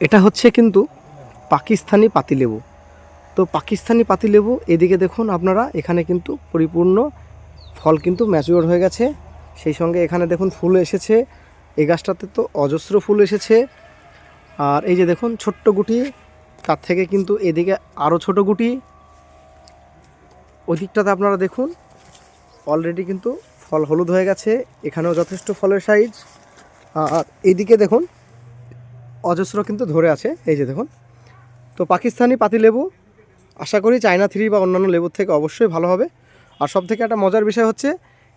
এটা হচ্ছে কিন্তু পাকিস্তানি পাতিলেবু। তো পাকিস্তানি পাতিলেবু, এদিকে দেখুন আপনারা, এখানে কিন্তু পরিপূর্ণ ফল কিন্তু ম্যাচিওর হয়ে গেছে। সেই সঙ্গে এখানে দেখুন ফুল এসেছে। এই গাছটাতে তো অজস্র ফুল এসেছে। আর এই যে দেখুন ছোট্ট গুটি, তার থেকে কিন্তু এদিকে আরও ছোট গুটি। ওই দিকটাতে আপনারা দেখুন অলরেডি কিন্তু ফল হলুদ হয়ে গেছে। এখানেও যথেষ্ট ফলের সাইজ আর এইদিকে দেখুন অজস্র কিন্তু ধরে আছে, এই যে দেখুন। তো পাকিস্তানি পাতিলেবু, আশা করি চায়না থ্রি বা অন্যান্য লেবুর থেকে অবশ্যই ভালো হবে। আর সব থেকে একটা মজার বিষয় হচ্ছে,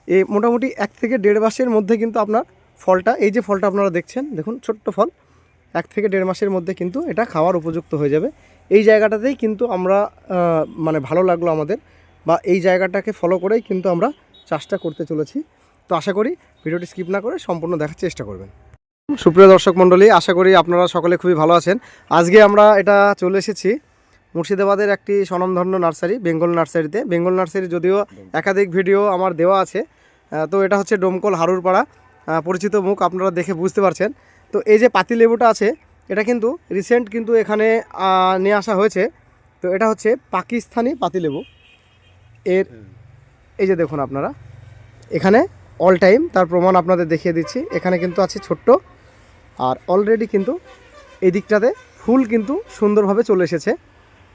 এ মোটামুটি এক থেকে দেড় মাসের মধ্যে কিন্তু আপনার ফলটা, এই যে ফলটা আপনারা দেখছেন, দেখুন ছোট্ট ফল, এক থেকে দেড় মাসের মধ্যে কিন্তু এটা খাওয়ার উপযুক্ত হয়ে যাবে। এই জায়গাটাতেই কিন্তু আমরা মানে ভালো লাগল আমাদের, বা এই জায়গাটাকে ফলো করেই কিন্তু আমরা চাষটা করতে চলেছি। তো আশা করি ভিডিওটি স্কিপ না করে সম্পূর্ণ দেখার চেষ্টা করবেন। সুপ্রিয় দর্শক মণ্ডলী, আশা করি আপনারা সকলে খুবই ভালো আছেন। আজকে আমরা এটা চলে এসেছি মুর্শিদাবাদের একটি স্বনামধন্য নার্সারি, বেঙ্গল নার্সারিতে। বেঙ্গল নার্সারি যদিও একাধিক ভিডিও আমার দেওয়া আছে তো এটা হচ্ছে ডোমকল হারুরপাড়া পরিচিত মুখ আপনারা দেখে বুঝতে পারছেন। তো এই যে পাতি লেবুটা আছে, এটা কিন্তু রিসেন্ট কিন্তু এখানে নিয়ে আসা হয়েছে। তো এটা হচ্ছে পাকিস্তানি পাতিলেবু এর, এই যে দেখুন আপনারা, এখানে অল টাইম তার প্রমাণ আপনাদের দেখিয়ে দিচ্ছি। এখানে কিন্তু আছে ছোট্ট আর অলরেডি কিন্তু এই দিকটাতে ফুল কিন্তু সুন্দরভাবে চলে এসেছে।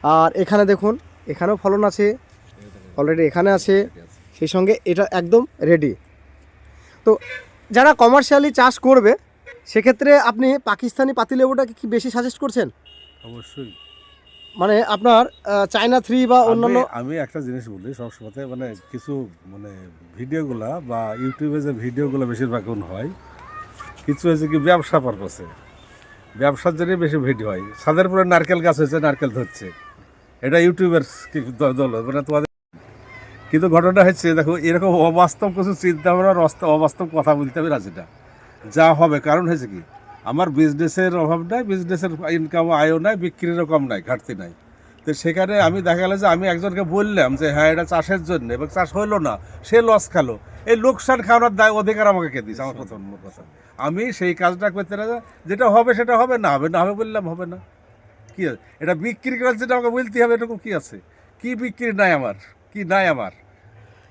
আর এখানে দেখুন এখানেও ফলন আছে অলরেডি এখানে আছে সেই সঙ্গে এটা একদম রেডি তো যারা কমার্শিয়ালি চাষ করবে সেক্ষেত্রে আপনি পাকিস্তানি পাতিলেবুটাকে কি বেশি সাজেস্ট করছেন? অবশ্যই। মানে আপনার চায়না থ্রি বা অন্যান্য আমি- একটা জিনিস বলি সবসময় মানে কিছু মানে ভিডিওগুলা বা ইউটিউবে যে ভিডিওগুলো বেশিরভাগ হয় কিছু হয়েছে কি, ব্যবসা পারপাসে ব্যবসার জন্য বেশি ভিডিও হয়। ছাদের পরে নারকেল গাছ হয়েছে, নারকেল ধরছে। এটা ইউটিউবের দল মানে তোমাদের কিন্তু ঘটনা হচ্ছে, দেখো, এরকম অবাস্তব কিছু চিন্তা ভাবনা অস্ত- অবাস্তব কথা বলতে হবে রাজিটা যা হবে, কারণ হয়েছে কি, আমার বিজনেসের অভাব নাই বিজনেসের ইনকাম আয়ও নাই, বিক্রিরও কম নাই, ঘাটতি নাই। তো সেখানে আমি দেখা গেলো যে আমি একজনকে বললাম যে হ্যাঁ এটা চাষের জন্য, এবং চাষ হইল না, সে লস খালো। এই লোকসান খাওয়ানোর দায় অধিকার আমাকে কে দিয়েছে? আমার প্রথম কথা। আমি সেই কাজটা করতে না যেটা হবে সেটা হবে না হবে না হবে বললাম হবে না। কি আছে? এটা বিক্রি করার জন্য আমাকে বলতে হবে এরকম কি আছে? কি বিক্রি নাই আমার? কি নাই আমার?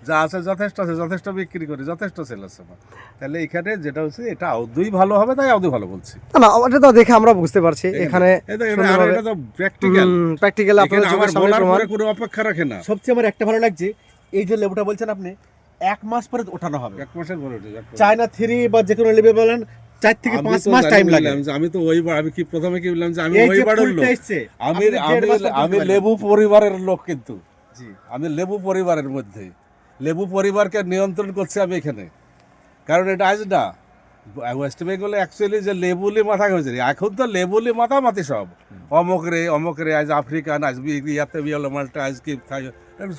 যা আছে যথেষ্ট আছে যথেষ্ট বিক্রি করি যথেষ্ট সেল আছে আমার। তাহলে এখানে যেটা হচ্ছে এটা আদৌই ভালো হবে তাই আদৌ ভালো বলছি। না না ওটা তো দেখে আমরা বুঝতে পারছি। এখানে এটা তো প্র্যাকটিক্যাল প্র্যাকটিক্যাল আমার বলার পরে কোনো অপেক্ষা রাখে না। সবচেয়ে আমার একটা ভালো লাগছে এই যে লেবুটা বলছেন আপনি এক মাস পরে ওঠানো হবে। এক মাসের পরে উঠে যাক। চায়না থ্রি বা যে কোনো লেবু বলেন চার থেকে পাঁচ মাস টাইম লাগে। আমি তো ওই আমি কি প্রথমে কি বললাম যে আমি ওই লোক। আমি আমি আমি লেবু পরিবারের লোক কিন্তু। জি। আমি লেবু পরিবারের মধ্যে। লেবু পরিবারকে নিয়ন্ত্রণ করছি আমি এখানে। কারণ এটা আজ না ওয়েস্ট বেঙ্গলে অ্যাকচুয়ালি যে লেবুলি মাথা হয়েছে এখন তো লেবুলি মাথা মাতি সব। অমক রে অমক রে আজ আফ্রিকান আজ ইয়াতে বিয়ালো মাল্টা আজ কি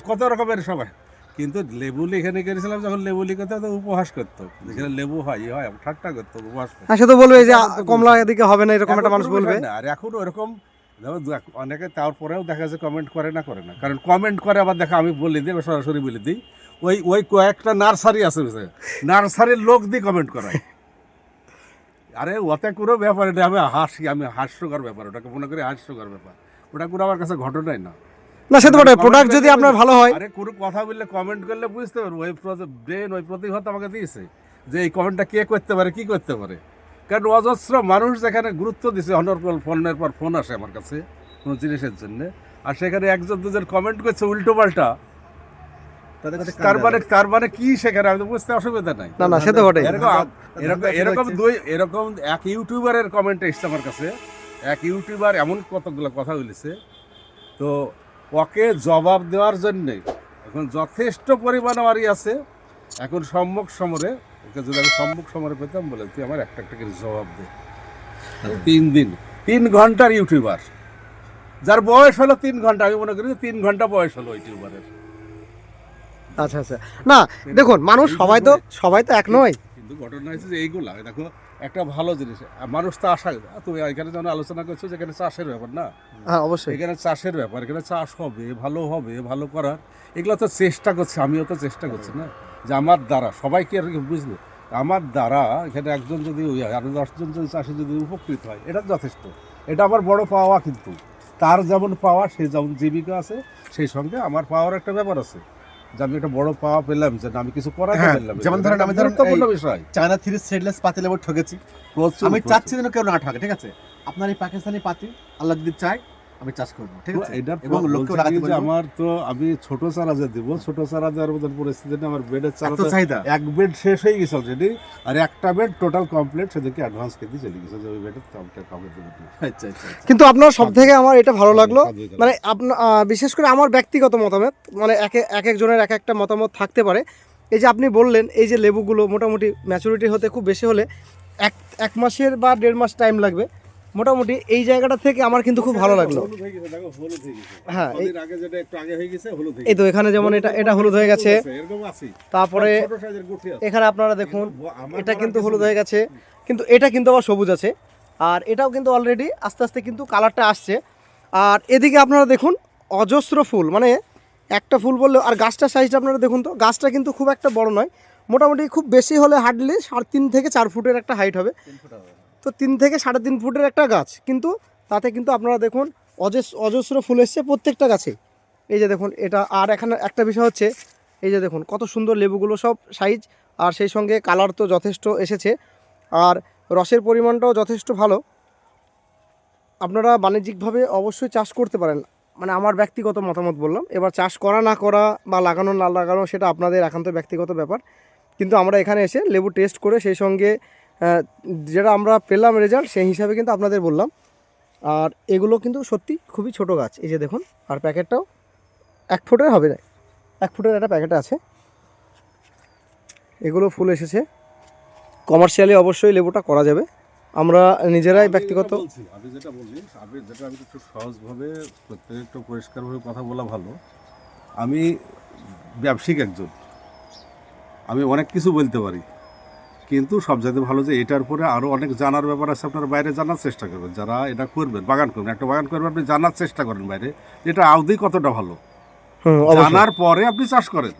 কত রকমের সবাই। কিন্তু লেবুলি এখানে গেছিলাম যখন লেবুলি করতে তো উপহাস করতো। যেখানে লেবু হয় ই হয় ঠাট্টা করতো উপহাস করতো। হ্যাঁ সে তো বলবে যে কমলা এদিকে হবে না এরকম একটা মানুষ বলবে না। আর এখন ওরকম অনেকে তারপরেও দেখা যাচ্ছে কমেন্ট করে না করে না। কারণ কমেন্ট করে আবার দেখা আমি বলে দিই সরাসরি বলে দিই ওই ওই কয়েকটা নার্সারি আছে নার্সারির লোক দিয়ে কমেন্ট করায়। আরে ওতে কোনো ব্যাপার এটা আমি হাসি আমি হাস্যকর ব্যাপার ওটাকে মনে করি হাস্যকর ব্যাপার। ওটা কোনো আমার কাছে ঘটনাই না। না সে তো বটে প্রোডাক্ট যদি আপনার ভালো হয়। আরে কোনো কথা বললে কমেন্ট করলে বুঝতে পারব। ওই ব্রেন ওই প্রতিভা তো আমাকে দিয়েছে যে এই কমেন্টটা কে করতে পারে কি করতে পারে। কারণ অজস্র মানুষ যেখানে গুরুত্ব দিছে অনর পর ফোনের পর ফোন আসে আমার কাছে কোনো জিনিসের জন্য। আর সেখানে একজন দুজন কমেন্ট করছে উল্টো পাল্টা। তার মানে তার মানে কি সেখানে আমি তো বুঝতে অসুবিধা নাই। না না সে তো বটে এরকম এরকম এরকম দুই এরকম এক ইউটিউবারের কমেন্ট এসছে আমার কাছে। এক ইউটিউবার এমন কতগুলো কথা বলেছে। তো ওকে জবাব দেওয়ার জন্যে এখন যথেষ্ট পরিমাণ আমারই আছে। এখন সম্মুখ সমরে, ওকে যদি আমি সম্মুখ সমরে পেতাম বলে, তুই আমার একটা একটা করে জবাব দে। তিন দিন, তিন ঘণ্টার ইউটিউবার। যার বয়স হলো তিন ঘণ্টা, আমি মনে করি তিন ঘণ্টা বয়স হলো ইউটিউবারের আচ্ছা আচ্ছা। না, দেখুন, মানুষ সবাই তো সবাই তো এক নয়। কিন্তু ঘটনা হচ্ছে যে এইগুলা দেখো একটা ভালো জিনিস মানুষ তো আশা তুমি এখানে যেমন আলোচনা করছ যে এখানে চাষের ব্যাপার না? হ্যাঁ অবশ্যই। এখানে চাষের ব্যাপার এখানে চাষ হবে ভালো হবে ভালো করার। এগুলো তো চেষ্টা করছে আমিও তো চেষ্টা করছি না। যে আমার দ্বারা সবাই কি আর কি বুঝলো আমার দ্বারা এখানে একজন যদি ওই হয়, আরও দশজন যদি চাষি যদি উপকৃত হয় এটা যথেষ্ট। এটা আমার বড় পাওয়া কিন্তু। তার যেমন পাওয়া সে যেমন জীবিকা আছে সেই সঙ্গে আমার পাওয়ার একটা ব্যাপার আছে। যে আমি একটা বড় পাওয়া পেলাম যে আমি কিছু করাতে হ্যাঁ, পারলাম যেমন ধরেন আমি ধরেন বিষয়। চায়না থ্রি সেডলেস পাতি লেবু ঠকেছি আমি চাচ্ছি যেন কেউ না ঠকে ঠিক আছে? আপনার এই পাকিস্তানি পাতি আল্লাহ যদি চাই আমি চাষ করব ঠিক আছে? এটার এবং লোককেও লাগাতে বলব। আমার তো আমি ছোট চারা যে দিব ছোট চারা দেওয়ার মতন পরিস্থিতি নেই, আমার বেডের চারা এত চাহিদা? এক বেড শেষ হয়ে গেছে অলরেডি আর একটা বেড টোটাল কমপ্লিট সেদিকে অ্যাডভান্স খেতে চলে গেছে যে ওই বেডের কাউকে দেবে আচ্ছা আচ্ছা আচ্ছা। কিন্তু আপনার সব থেকে আমার এটা ভালো লাগল মানে আপনার বিশেষ করে আমার ব্যক্তিগত মতামত মানে এক এক- এক একজনের এক একটা মতামত থাকতে পারে। এই যে আপনি বললেন এই যে লেবুগুলো মোটামুটি ম্যাচুরিটি হতে খুব বেশি হলে এক এক মাসের বা দেড় মাস টাইম লাগবে। মোটামুটি এই জায়গাটা থেকে আমার কিন্তু খুব ভালো লাগল। হয়ে এই- তো এখানে যেমন এটা এটা হলুদ হয়ে গেছে। তারপরে। এখানে আপনারা দেখুন এটা কিন্তু হলুদ হয়ে গেছে। কিন্তু এটা কিন্তু আবার সবুজ আছে। আর এটাও কিন্তু অলরেডি আস্তে আস্তে কিন্তু কালারটা আসছে। আর এদিকে আপনারা দেখুন অজস্র ফুল। মানে একটা ফুল বললেও আর গাছটার সাইজটা আপনারা দেখুন তো গাছটা কিন্তু খুব একটা বড় নয়। মোটামুটি খুব বেশি হলে হার্ডলি সাড়ে তিন থেকে চার ফুটের একটা হাইট হবে। তো তিন থেকে সাড়ে তিন ফুটের একটা গাছ। কিন্তু তাতে কিন্তু আপনারা দেখুন, অজস অজস্র ফুল এসছে প্রত্যেকটা গাছে। এই যে দেখুন, এটা আর এখানে একটা বিষয় হচ্ছে, এই যে দেখুন, কত সুন্দর লেবুগুলো সব সাইজ, আর সেই সঙ্গে কালার তো যথেষ্ট এসেছে। আর রসের পরিমাণটাও যথেষ্ট ভালো। আপনারা বাণিজ্যিকভাবে অবশ্যই চাষ করতে পারেন। মানে আমার ব্যক্তিগত মতামত বললাম, এবার চাষ করা না করা বা লাগানো না লাগানো, সেটা আপনাদের একান্ত ব্যক্তিগত ব্যাপার। কিন্তু আমরা এখানে এসে লেবু টেস্ট করে সেই সঙ্গে যেটা আমরা পেলাম রেজাল্ট সেই হিসাবে কিন্তু আপনাদের বললাম। আর এগুলো কিন্তু সত্যি খুবই ছোট গাছ। এই যে দেখুন আর প্যাকেটটাও এক ফুটের হবে না। এক ফুটের একটা প্যাকেট আছে। এগুলো ফুল এসেছে। কমার্শিয়ালি অবশ্যই লেবুটা করা যাবে। আমরা নিজেরাই ব্যক্তিগত আমি যেটা আমি যেটা আমি একটু সহজভাবে একটু পরিষ্কারভাবে কথা বলা ভালো। আমি ব্যবসায়িক একজন। আমি অনেক কিছু বলতে পারি। কিন্তু সব যাতে ভালো যে এটার পরে আরও অনেক জানার ব্যাপার আছে আপনারা বাইরে জানার চেষ্টা করবেন। যারা এটা করবেন বাগান করবেন একটা বাগান করবেন আপনি জানার চেষ্টা করেন বাইরে যে এটা আউদি কতটা ভালো। জানার পরে আপনি চাষ করেন।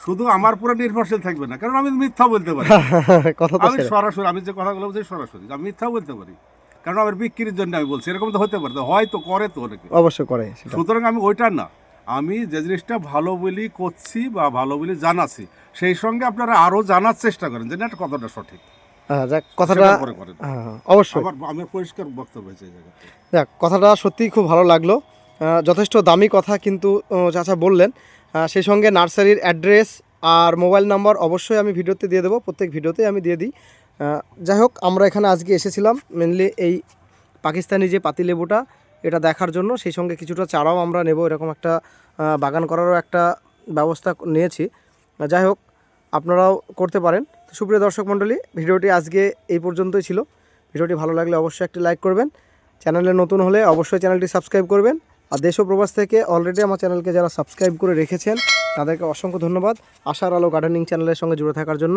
শুধু আমার পুরো নির্ভরশীল থাকবে না কারণ আমি মিথ্যা বলতে পারি। আমি সরাসরি আমি যে কথাগুলো বলছি সরাসরি আমি মিথ্যা বলতে পারি। কারণ আমার বিক্রির জন্য আমি বলছি এরকম তো হতে পারে। হয়তো করে তো অনেকে। অবশ্যই করে সুতরাং আমি ওইটা না। আমি যে জিনিসটা ভালো বলি করছি বা ভালো বলি জানাচ্ছি সেই সঙ্গে আপনারা আরও জানার চেষ্টা করেন যে না এটা কতটা সঠিক? হ্যাঁ কথাটা হ্যাঁ, হ্যাঁ, অবশ্যই। আমার আমার পরিষ্কার বক্তব্য হয়েছে যাক কথাটা সত্যিই খুব ভালো লাগল। যথেষ্ট দামি কথা কিন্তু চাচা বললেন। সেই সঙ্গে নার্সারির অ্যাড্রেস আর মোবাইল নাম্বার অবশ্যই আমি ভিডিওতে দিয়ে দেবো প্রত্যেক ভিডিওতেই আমি দিয়ে দিই। যাই হোক আমরা এখানে আজকে এসেছিলাম মেনলি এই পাকিস্তানি যে পাতিলেবুটা এটা দেখার জন্য। সেই সঙ্গে কিছুটা চারাও আমরা নেব। এরকম একটা বাগান করারও একটা ব্যবস্থা নিয়েছি। যাই হোক, আপনারাও করতে পারেন। তো সুপ্রিয় দর্শক মণ্ডলী, ভিডিওটি আজকে এই পর্যন্তই ছিল। ভিডিওটি ভালো লাগলে অবশ্যই একটি লাইক করবেন। চ্যানেলে নতুন হলে অবশ্যই চ্যানেলটি সাবস্ক্রাইব করবেন। আর দেশ ও প্রবাস থেকে অলরেডি আমার চ্যানেলকে যারা সাবস্ক্রাইব করে রেখেছেন, তাদেরকে অসংখ্য ধন্যবাদ। আশার আলো গার্ডেনিং চ্যানেলের সঙ্গে জুড়ে থাকার জন্য।